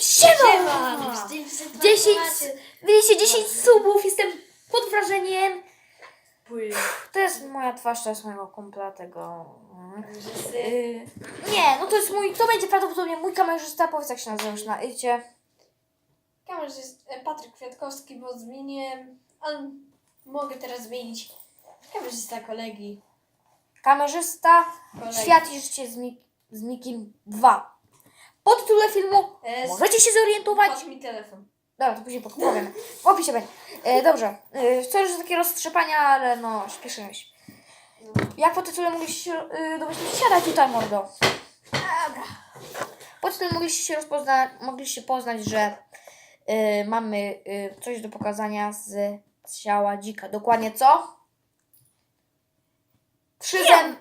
Siema! 10, 10, widzicie, 10 subów, jestem pod wrażeniem. To jest moja twarz, to jest mojego kumpla tego. Yy, nie, no to jest mój, to będzie prawdopodobnie mój kamerzysta, powiedz jak się nazywasz na icie. Kamerz jest e, Patryk Kwiatkowski, bo zmieniłem, ale mogę teraz zmienić. Kamerzysta kolegi. Kamerzysta, kolegi. świat i życie z, Mik- z Mikim 2. Po tytule filmu E, możecie się zorientować. Mi telefon. Dobra, to później powiem. W opisie będzie. E, dobrze. E, sorry, że takie roztrzepania, ale no, śpieszymy się. Jak po tytule mogliście się e, domyślić? Siadaj tutaj, mordo. Dobra. Po tytule mogliście się rozpoznać, mogliście poznać, że e, mamy e, coś do pokazania z ciała dzika. Dokładnie co? Trzy zęby.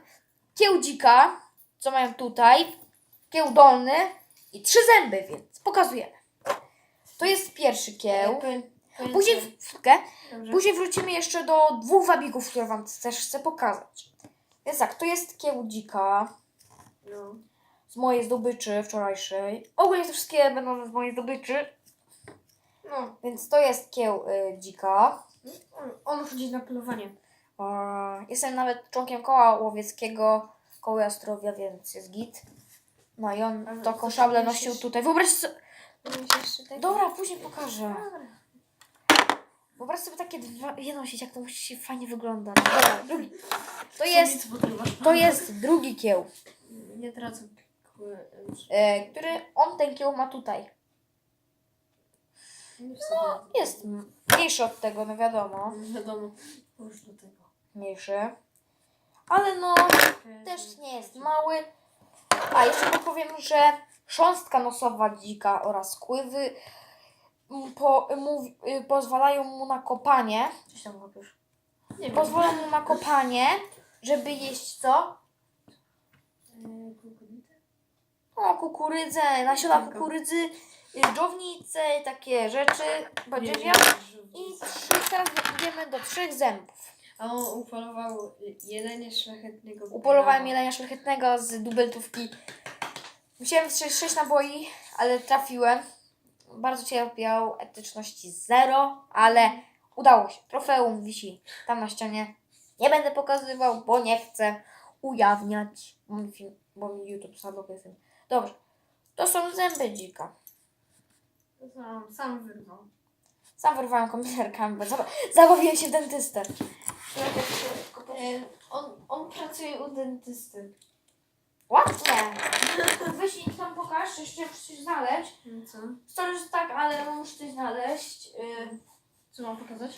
Kieł dzika, co mają tutaj. Kieł dolny i trzy zęby, więc pokazujemy. To jest pierwszy kieł. Później, chwilkę, Dobrze. później wrócimy jeszcze do dwóch wabików, które Wam też chcę pokazać. Więc tak, to jest kieł dzika No. z mojej zdobyczy wczorajszej. Ogólnie te wszystkie będą z mojej zdobyczy, No. więc to jest kieł y, dzika. On, on chodzi na polowanie. Jestem nawet członkiem koła łowieckiego, koło Jastrowia, więc jest git. No i on Ale taką co szablę nosił tutaj. Wyobraź sobie... Jeszcze tak? Dobra, później pokażę. Dobra. Wyobraź sobie takie dwa, je nosić, jak to musi fajnie wyglądać. Dobra, drugi. To jest, to jest drugi kieł. Nie tracę. e, który on ten kieł ma tutaj. No, Jest m- mniejszy od tego, no wiadomo, wiadomo. Już do tego. mniejszy. Ale no, też nie jest mały. A jeszcze powiem, że sząstka nosowa dzika oraz kływy m, po, y, pozwalają mu na kopanie. Coś tam robisz? Nie. Pozwolą mu na kopanie, żeby jeść co? Kukurydzę? No, kukurydzę, nasiona kukurydzy, y, dżownice, takie rzeczy, badziewia. I trzy, teraz idziemy do trzech zębów. A on upolował jelenie szlachetnego. Upolowałem jelenia szlachetnego z dubeltówki. Musiałem strzelić 6 naboi, ale trafiłem. Bardzo cierpiał, etyczności zero, ale udało się. Trofeum wisi tam na ścianie. Nie będę pokazywał, bo nie chcę ujawniać, bo mi, film, bo mi YouTube zablokuje film. Dobrze, to są zęby dzika. Sam, sam wyrwał. Sam wyrwałem komputerkami, bo zaba- zabawiłem się w dentystę. On, on pracuje u dentysty. Ładnie. Weź i tam pokaż, jeszcze coś znaleźć. No co? Sorry, że tak, ale no muszę coś znaleźć. Co mam pokazać?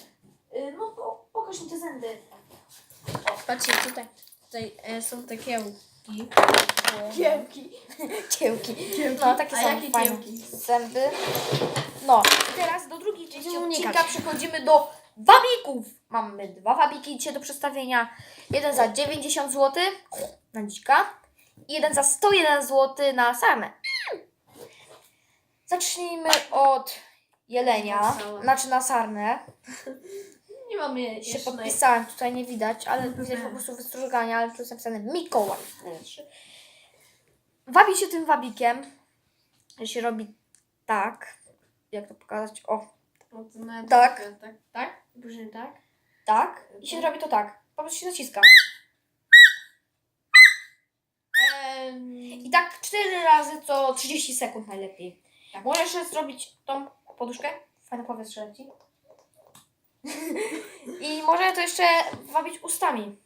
yy, no po, pokaż mi te zęby. Patrzcie, tutaj, tutaj e, są te kiełki. Kiełki. No, takie A są fajne kiełki? zęby. No, i teraz do drugiej części Będziemy odcinka przechodzimy do wabików. Mamy dwa wabiki dzisiaj do przedstawienia. Jeden za 90 zł na dzika i jeden za 101 zł na sarnę. Zacznijmy od jelenia, znaczy na sarnę. Nie mamy się jeszcze naj... podpisałem, tutaj nie widać, ale widać po prostu wystrugania, ale tu jest napisane Mikołaj. Wabi się tym wabikiem, że się robi tak, jak to pokazać, o, to Tak. Tak? Tak? Później tak? tak, i się robi to tak, po prostu się naciska. Em, I tak cztery razy co 30 sekund najlepiej. Tak. Możesz zrobić tą poduszkę, fajne powietrze leci. I może to jeszcze wabić ustami.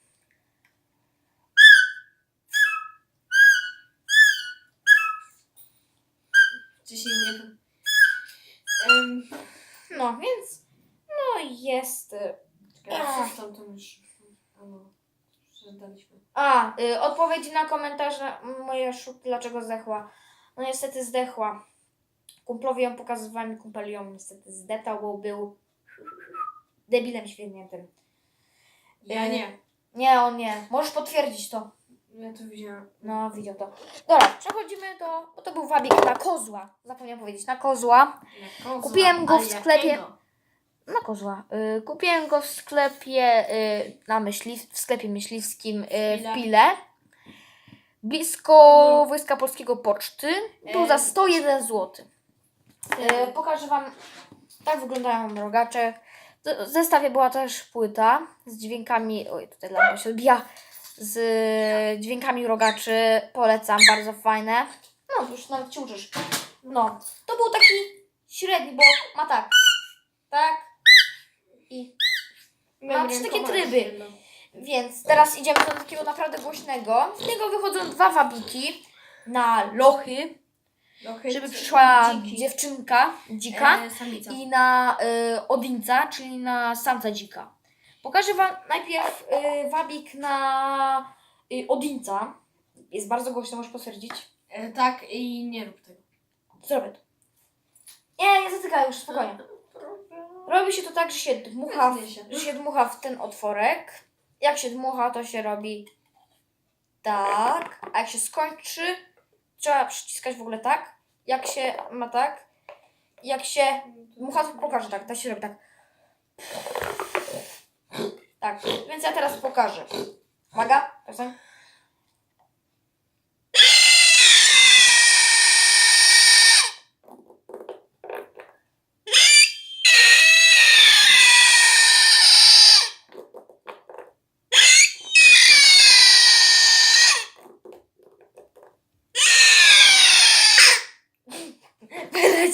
Czy się nie... Um, No, więc, no jest... y, Czekaj, co tam to już... Ano, przeczytaliśmy. A, y, odpowiedzi na komentarz na moje szuk, dlaczego zdechła. No niestety zdechła. Kumplowi ją pokazywałem kumpel ją niestety zdetał, bo był debilem świetniętym. Ja Y, nie. Nie, on nie. Możesz potwierdzić to. Ja to widziałam. No, widział to. Dobra, przechodzimy do... Bo to był wabik na kozła. Zapomniałam powiedzieć, na kozła. Na kozła, Kupiłem go w ale sklepie. jakiego? Na kozła. Y, kupiłem go w sklepie y, na myśli, w sklepie myśliwskim y, w Pile. Blisko Mhm. Wojska Polskiego Poczty. Był E. za 101 zł. E, pokażę Wam, tak wyglądają rogacze. W zestawie była też płyta z dźwiękami, oj tutaj lampa się odbija, z dźwiękami rogaczy. Polecam, bardzo fajne. No, już nawet ci uczysz. No, to był taki średni, bo ma tak, tak i Ma trzy takie tryby. Więc teraz idziemy do takiego naprawdę głośnego. Z niego wychodzą dwa wabiki na lochy, żeby przyszła dziewczynka dzika E, samica. i na y, odinca, czyli na samca dzika. Pokażę Wam najpierw y, wabik na y, odinca. Jest bardzo głośno, możesz potwierdzić. E, tak i nie rób tego. Zrobię to. Nie, nie zatykaj już, spokojnie. Robi się to tak, że się dmucha, w, że się dmucha w ten otworek. Jak się dmucha, to się robi tak. A jak się skończy, trzeba przyciskać w ogóle tak. Jak się ma tak. Jak się dmucha, to pokażę tak. To się robi tak. Tak, więc ja teraz pokażę. Uwaga, czasem.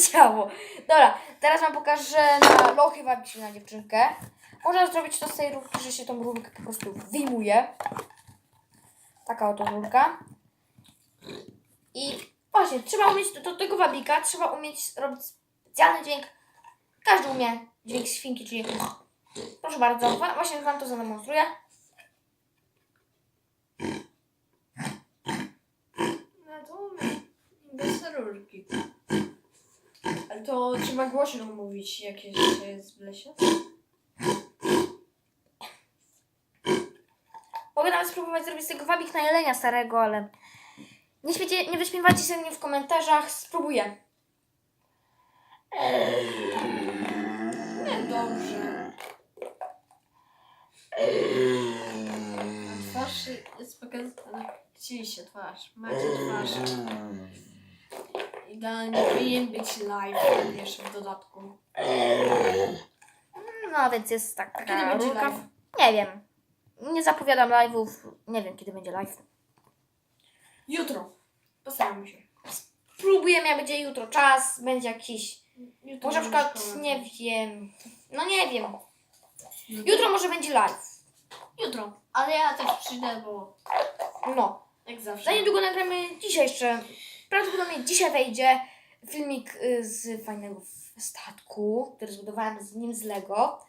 Wyleciało. Dobra, teraz wam pokażę na lochy wabić na dziewczynkę. Można zrobić to z tej rurki, że się tą rurkę po prostu wyjmuje. Taka oto rurka. I właśnie, trzeba umieć do, do tego wabika, trzeba umieć robić specjalny dźwięk. Każdy umie dźwięk świnki, czyli proszę bardzo, właśnie wam to zademonstruję. No to bez rurki. Ale to trzeba głośno mówić, jak się jest w lesie. Mogę nawet spróbować zrobić z tego wabik na jelenia starego, ale nie, śmiecie, nie wyśmiewajcie się mnie w komentarzach, spróbuję. Nie, dobrze. A twarz jest pokazana. Chcieliście twarz. Macie twarz. Idealnie powinien być live jeszcze w dodatku. No więc jest A taka kiedy będzie rurka. live? Nie wiem. Nie zapowiadam live'ów. Nie wiem kiedy będzie live. Jutro. Postaramy się. Spróbujemy, jak będzie jutro czas, będzie jakiś. Jutro Może na przykład, szkoła. nie wiem. No nie wiem. Jutro może będzie live. Jutro. Ale ja też przyjdę, bo No. jak zawsze. Za niedługo nagramy dzisiaj jeszcze. Prawdopodobnie dzisiaj wejdzie filmik y, z fajnego statku, który zbudowałem z nim z Lego.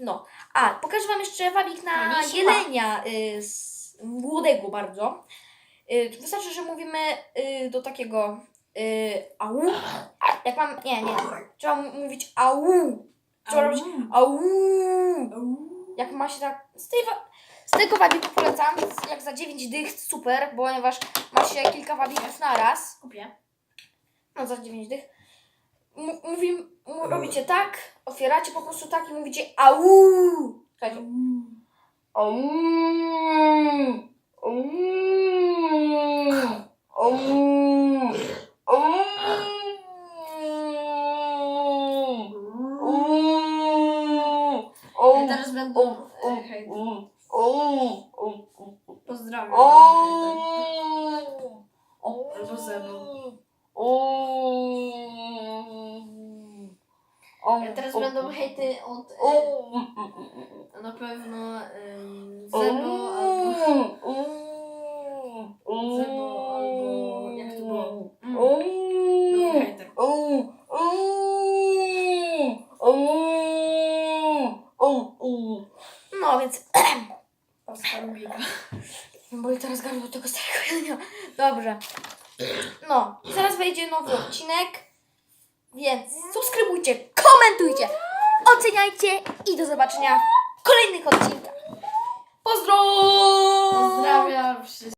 No. A, pokażę Wam jeszcze wabik na No jelenia y, z młodego bardzo. Y, wystarczy, że mówimy y, do takiego y, au. Jak mam, nie, nie. Trzeba mówić au. Trzeba robić au. Jak ma się tak. Z, tej z tego wabiku polecam. Jak za 9 dych, super, ponieważ ma się kilka wabików na raz. Kupię. No za 9 dych. M- mówi, m- robicie tak, otwieracie po prostu tak i mówicie au. Słuchajcie. Au. Au. Au. Teraz będą. O, o. Pozdrawiam. Albo Zebo. Ja teraz będą hejty od. E, na pewno em, Zebo albo. Zebo albo. Jak to było? Mm. Nowy hejter. No więc, Starubika. bo teraz gardło tego starego jelenia. Dobrze. No, zaraz wejdzie nowy odcinek, więc subskrybujcie, komentujcie, oceniajcie i do zobaczenia w kolejnych odcinkach. Pozdro! Pozdrawiam wszystkich.